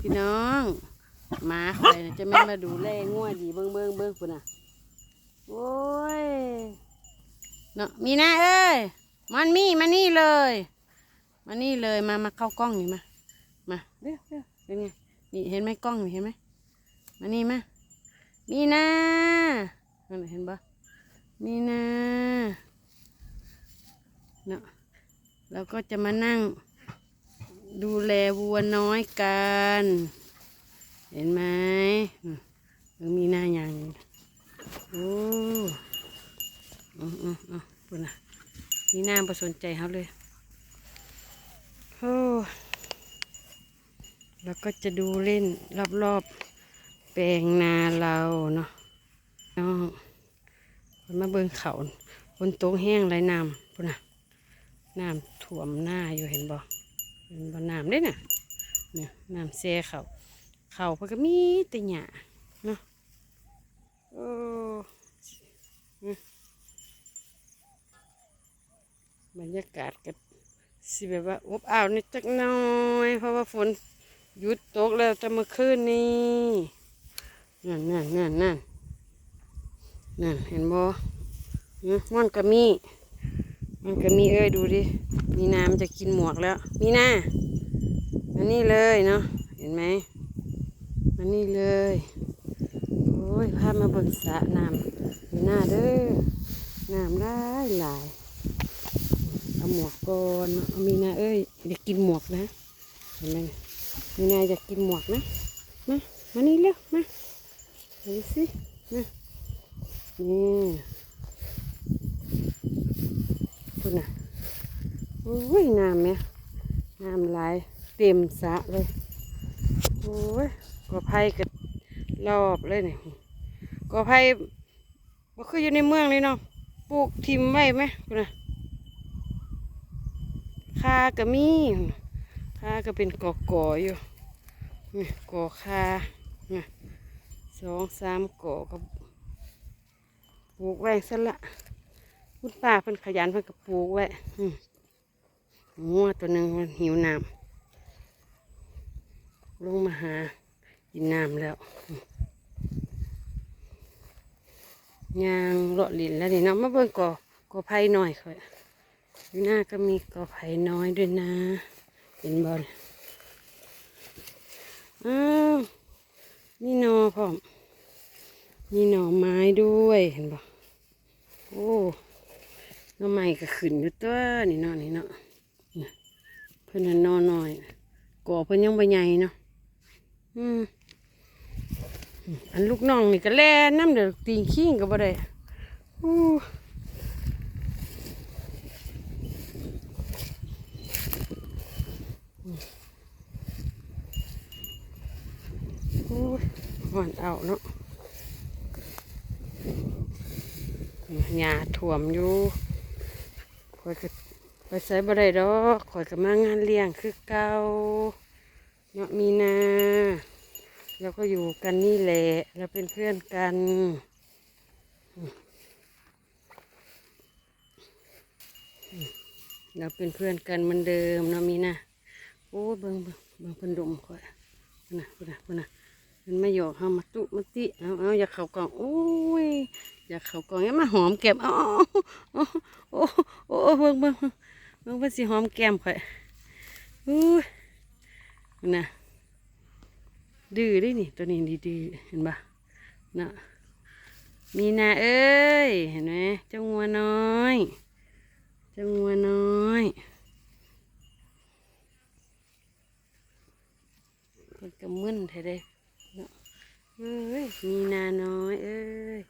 พี่น้องหมาข่อยน่ะจะแม่มาดูแลงัวดีเบิ่งเบิ่งเบิ่งพุ่นน่ะโอ้ยเนาะมีนะเอ้ยมันมีมานี่เลยมานี่เลยมามาเข้ากล้องนี่มามาเร็วเร็วเป็นไงนี่เห็นไหมกล้องนี่เห็นไหมมานี่มามีนะนั่นน่ะเห็นปะมีนะเนาะเราก็จะมานั่ง ดูแลวัวน้อยกัน เห็นไหมมันมีหน้าอย่างนี้โอ้อืออือปุ่นน่ะมีหน้าประสนใจเขาเลยโอ้แล้วก็จะดูเล่นรอบๆแปลงนาเราเนาะน้องคนมาเบิ่งเขาคนต๊ะแห้งไรน้ำปุ่นน่ะน้ำท่วมหน้าอยู่เห็นบ่ เป็นบ่อน้ำเด้น่ะเนี่ยน้ำแซ่เขาเขาเพิ่นก็มีแต่หญ้าเนาะโอ้อืมบรรยากาศก็สิแบบว่าอบอ้าวนิดจักหน่อย เพราะว่าฝนหยุดตกแล้วแต่เมื่อคืนนี้นั่นนั่นนั่นนั่นนั่นเห็นบ่อืมมันก็มี มันก็มีเอ้ยดูดิ มีน้ำจะกินหมวกแล้ว มีน้ามานี่เลยเนาะเห็นไหมมานี่เลยโอ้ยพามาเบิ่งสระน้ำมีหน้าเด้อน้ำได้หลายเอาหมวกก่อนเนาะเอามีนาเอ้ยอยากกินหมวกนะเห็นไหมมีนาอยากกินหมวกนะมามานี่เร็วมาดูสิมานี่คุณน่ะ โอ้ยน้ำเนี่ยน้ำไหลเต็มสะเลย โอ้ยกอไผ่ก็รอบเลยเนี่ยกอไผ่บ่คืออยู่ในเมืองเลยเนาะปลูกทิมไว้ไหมคุณน่ะคาก็มีคาก็เป็นกอกออยู่นี่กอคานี่สองสามกอก็ปลูกไว้ซะละคุณป้าเพิ่นขยันเพิ่นก็ปลูกไว้อืม งัวตัวหนึ่งมันหิวน้ำลงมาหากินน้ำแล้วยางเลาะลินแล้วนี่เนาะมาเบิ่งก่อก่อไผ่หน่อยค่อยอยู่หน้าก็มีก่อไผ่น้อยด้วยนะ เป็นบอลอ้าวมีหนอพร้อมมีหน่อไม้ด้วยเห็นบ่โอ้หน่อไม้ก็ขึ้นอยู่ตัวนี่เนาะนี่เนาะ เพิ่นน่ะนอนหน่อยก่อเพิ่นยังใบใหญ่เนาะอืมอันลูกน้องนี่ก็แล่น้ำเดือดตีนขี้งก็บ่ได้อู้อู้หอนเอาเนาะหญ้าท่วมอยู่คอยก็ ไปใส่บ่ได้ดอกข่อยก็มางานเลี้ยงคือเก่าเนาะมีนาเราก็อยู่กันนี่แหละเราเป็นเพื่อนกันเราเป็นเพื่อนกันเหมือนเดิมเนาะมีนาโอ้เบิ่งเบิ่งเบิ่งเพิ่นดมข่อยพุ่นน่ะพุ่นนะพุ่นนะมันมาหยอกเฮามาตุมาติเอาเอาอย่าเข้ากล่องโอ้ยอย่าเข้ากล่องอย่ามาหอมแก้มเอาเออาโอ้โอ้โอ้เบิ่งเบิ่ง เบิ่งมันเป็นสีหอมแก้มข่อยอู้น่ะดื้อดินี่ตัวนี้ดีดื้อเห็นปะน่ะมีนาเอ้ยเห็นไหมเจ้างัวน้อยเจ้างัวน้อยคนกระมึนเท่เด้เนาะเอ้ยมีนาน้อยเอ้ย